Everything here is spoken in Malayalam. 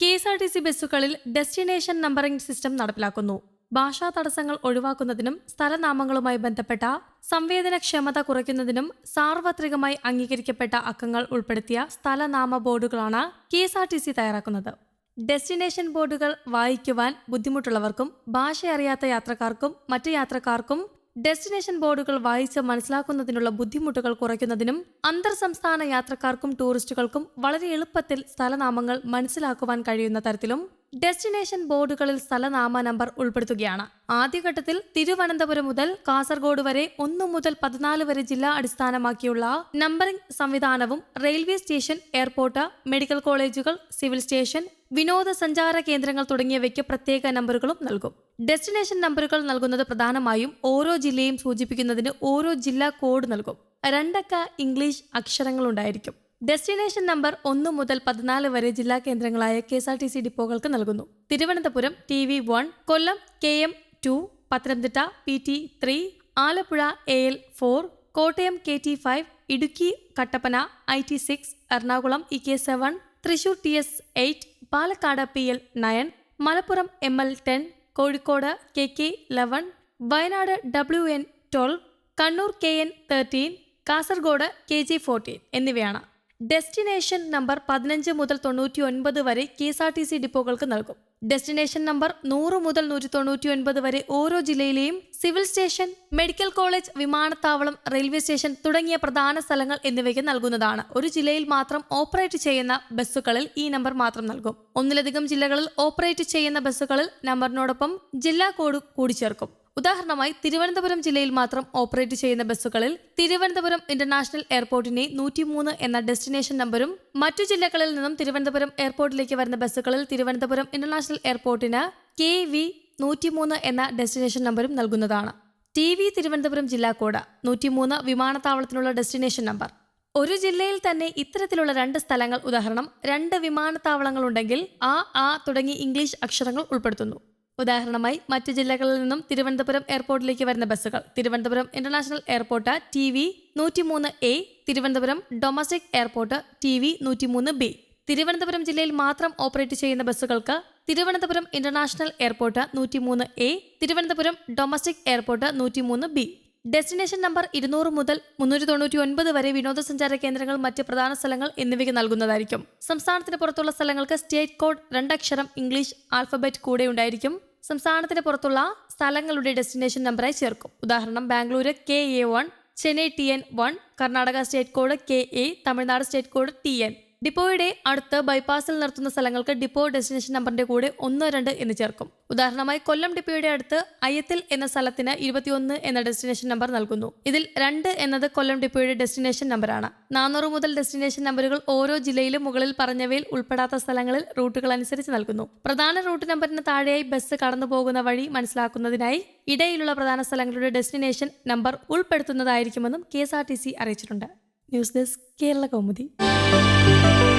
K S R T C ബസ്സുകളിൽ ഡെസ്റ്റിനേഷൻ നമ്പറിംഗ് സിസ്റ്റം നടപ്പിലാക്കുന്നു. ഭാഷാ തടസ്സങ്ങൾ ഒഴിവാക്കുന്നതിനും സ്ഥലനാമങ്ങളുമായി ബന്ധപ്പെട്ട സംവേദനക്ഷമത കുറയ്ക്കുന്നതിനും സാർവത്രികമായി അംഗീകരിക്കപ്പെട്ട അക്കങ്ങൾ ഉൾപ്പെടുത്തിയ സ്ഥലനാമ ബോർഡുകളാണ് K S R T C തയ്യാറാക്കുന്നത്. ഡെസ്റ്റിനേഷൻ ബോർഡുകൾ വായിക്കുവാൻ ബുദ്ധിമുട്ടുള്ളവർക്കും ഭാഷ അറിയാത്ത യാത്രക്കാർക്കും മറ്റ് യാത്രക്കാർക്കും ഡെസ്റ്റിനേഷൻ ബോർഡുകൾ വായിച്ച് മനസ്സിലാക്കുന്നതിനുള്ള ബുദ്ധിമുട്ടുകൾ കുറയ്ക്കുന്നതിനും അന്തർ സംസ്ഥാന യാത്രക്കാർക്കും ടൂറിസ്റ്റുകൾക്കും വളരെ എളുപ്പത്തിൽ സ്ഥലനാമങ്ങൾ മനസ്സിലാക്കുവാൻ കഴിയുന്ന തരത്തിലും ഡെസ്റ്റിനേഷൻ ബോർഡുകളിൽ സ്ഥലനാമ നമ്പർ ഉൾപ്പെടുത്തുകയാണ്. ആദ്യഘട്ടത്തിൽ തിരുവനന്തപുരം മുതൽ കാസർഗോഡ് വരെ ഒന്നു മുതൽ പതിനാല് വരെ ജില്ലാ അടിസ്ഥാനമാക്കിയുള്ള നമ്പറിംഗ് സംവിധാനവും റെയിൽവേ സ്റ്റേഷൻ എയർപോർട്ട് മെഡിക്കൽ കോളേജുകൾ സിവിൽ സ്റ്റേഷൻ വിനോദസഞ്ചാര കേന്ദ്രങ്ങൾ തുടങ്ങിയവയ്ക്ക് പ്രത്യേക നമ്പറുകളും നൽകും. ഡെസ്റ്റിനേഷൻ നമ്പറുകൾ നൽകുന്നത് പ്രധാനമായും ഓരോ ജില്ലയും സൂചിപ്പിക്കുന്നതിന് ഓരോ ജില്ലാ കോഡ് നൽകും. രണ്ടക്ക ഇംഗ്ലീഷ് അക്ഷരങ്ങൾ ഉണ്ടായിരിക്കും. ഡെസ്റ്റിനേഷൻ നമ്പർ ഒന്ന് മുതൽ പതിനാല് വരെ ജില്ലാ കേന്ദ്രങ്ങളായ K S R T C ഡിപ്പോകൾക്ക് നൽകുന്നു. Thiruvananthapuram T V one Kollam K M two Pathanamthitta P T three Alappuzha A L four Kottayam K T five Idukki Kattappana I T six Ernakulam E K seven Thrissur T S eight Palakkad P L nine Malappuram M L ten Kozhikode K K eleven Wayanad W N twelve Kannur K N thirteen Kasaragod K G fourteen എന്നിവയാണ്. ഡെസ്റ്റിനേഷൻ നമ്പർ പതിനഞ്ച് മുതൽ തൊണ്ണൂറ്റി ഒൻപത് വരെ K S R T C ഡിപ്പോകൾക്ക് നൽകും. ഡെസ്റ്റിനേഷൻ നമ്പർ നൂറ് മുതൽ നൂറ്റി തൊണ്ണൂറ്റി ഒൻപത് വരെ ഓരോ ജില്ലയിലെയും സിവിൽ സ്റ്റേഷൻ മെഡിക്കൽ കോളേജ് വിമാനത്താവളം റെയിൽവേ സ്റ്റേഷൻ തുടങ്ങിയ പ്രധാന സ്ഥലങ്ങൾ എന്നിവയ്ക്ക് നൽകുന്നതാണ്. ഒരു ജില്ലയിൽ മാത്രം ഓപ്പറേറ്റ് ചെയ്യുന്ന ബസ്സുകളിൽ ഈ നമ്പർ മാത്രം നൽകും. ഒന്നിലധികം ജില്ലകളിൽ ഓപ്പറേറ്റ് ചെയ്യുന്ന ബസ്സുകളിൽ നമ്പറിനോടൊപ്പം ജില്ലാ കോഡ് കൂടിച്ചേർക്കും. ഉദാഹരണമായി തിരുവനന്തപുരം ജില്ലയിൽ മാത്രം ഓപ്പറേറ്റ് ചെയ്യുന്ന ബസ്സുകളിൽ തിരുവനന്തപുരം ഇന്റർനാഷണൽ എയർപോർട്ടിനെ നൂറ്റിമൂന്ന് എന്ന ഡെസ്റ്റിനേഷൻ നമ്പറും മറ്റു ജില്ലകളിൽ നിന്നും തിരുവനന്തപുരം എയർപോർട്ടിലേക്ക് വരുന്ന ബസ്സുകളിൽ തിരുവനന്തപുരം ഇന്റർനാഷണൽ എയർപോർട്ടിന് കെ വി നൂറ്റിമൂന്ന് എന്ന ഡെസ്റ്റിനേഷൻ നമ്പറും നൽകുന്നതാണ്. ടി വി തിരുവനന്തപുരം ജില്ലാ കോഡ് നൂറ്റിമൂന്ന് വിമാനത്താവളത്തിനുള്ള ഡെസ്റ്റിനേഷൻ നമ്പർ. ഒരു ജില്ലയിൽ തന്നെ ഇത്തരത്തിലുള്ള രണ്ട് സ്ഥലങ്ങൾ ഉദാഹരണം രണ്ട് വിമാനത്താവളങ്ങളുണ്ടെങ്കിൽ ആ ആ തുടങ്ങി ഇംഗ്ലീഷ് അക്ഷരങ്ങൾ ഉൾപ്പെടുത്തുന്നു. ഉദാഹരണമായി മറ്റു ജില്ലകളിൽ നിന്നും തിരുവനന്തപുരം എയർപോർട്ടിലേക്ക് വരുന്ന ബസ്സുകൾ. Thiruvananthapuram international airport T V നൂറ്റിമൂന്ന് A Thiruvananthapuram domestic airport T V നൂറ്റിമൂന്ന് B. Thiruvananthapuram ജില്ലയിൽ മാത്രം ഓപ്പറേറ്റ് ചെയ്യുന്ന ബസ്സുകൾക്ക് തിരുവനന്തപുരം ഇന്റർനാഷണൽ എയർപോർട്ട് നൂറ്റിമൂന്ന് എ തിരുവനന്തപുരം ഡൊമസ്റ്റിക് എയർപോർട്ട് നൂറ്റിമൂന്ന് ബി. ഡെസ്റ്റിനേഷൻ നമ്പർ ഇരുന്നൂറ് മുതൽ മുന്നൂറ്റി തൊണ്ണൂറ്റി ഒൻപത് വരെ വിനോദസഞ്ചാര കേന്ദ്രങ്ങൾ മറ്റ് പ്രധാന സ്ഥലങ്ങൾ എന്നിവയ്ക്ക് നൽകുന്നതായിരിക്കും. സംസ്ഥാനത്തിന് പുറത്തുള്ള സ്ഥലങ്ങൾക്ക് സ്റ്റേറ്റ് കോഡ് രണ്ടക്ഷരം ഇംഗ്ലീഷ് ആൽഫബറ്റ് കൂടെ ഉണ്ടായിരിക്കും സംസ്ഥാനത്തിന് പുറത്തുള്ള സ്ഥലങ്ങളുടെ ഡെസ്റ്റിനേഷൻ നമ്പറായി ചേർക്കും. ഉദാഹരണം Bangalore K A one Chennai T N one Karnataka state code K A Tamil Nadu state code T N. ഡിപ്പോയുടെ അടുത്ത് ബൈപ്പാസിൽ നിർത്തുന്ന സ്ഥലങ്ങൾക്ക് ഡിപ്പോ ഡെസ്റ്റിനേഷൻ നമ്പറിന്റെ കൂടെ ഒന്ന് രണ്ട് എന്ന് ചേർക്കും. ഉദാഹരണമായി കൊല്ലം ഡിപ്പോയുടെ അടുത്ത് അയ്യത്തിൽ എന്ന സ്ഥലത്തിന് ഇരുപത്തിയൊന്ന് എന്ന ഡെസ്റ്റിനേഷൻ നമ്പർ നൽകുന്നു. ഇതിൽ രണ്ട് എന്നത് കൊല്ലം ഡിപ്പോയുടെ ഡെസ്റ്റിനേഷൻ നമ്പറാണ്. നാനൂറ് മുതൽ ഡെസ്റ്റിനേഷൻ നമ്പറുകൾ ഓരോ ജില്ലയിലും മുകളിൽ പറഞ്ഞവയിൽ ഉൾപ്പെടാത്ത സ്ഥലങ്ങളിൽ റൂട്ടുകൾ അനുസരിച്ച് നൽകുന്നു. പ്രധാന റൂട്ട് നമ്പറിന് താഴെയായി ബസ് കടന്നു പോകുന്ന വഴി മനസ്സിലാക്കുന്നതിനായി ഇടയിലുള്ള പ്രധാന സ്ഥലങ്ങളുടെ destination number ഉൾപ്പെടുത്തുന്നതായിരിക്കുമെന്നും K S R T C അറിയിച്ചിട്ടുണ്ട്. News desk Kerala Kaumudi. Bye.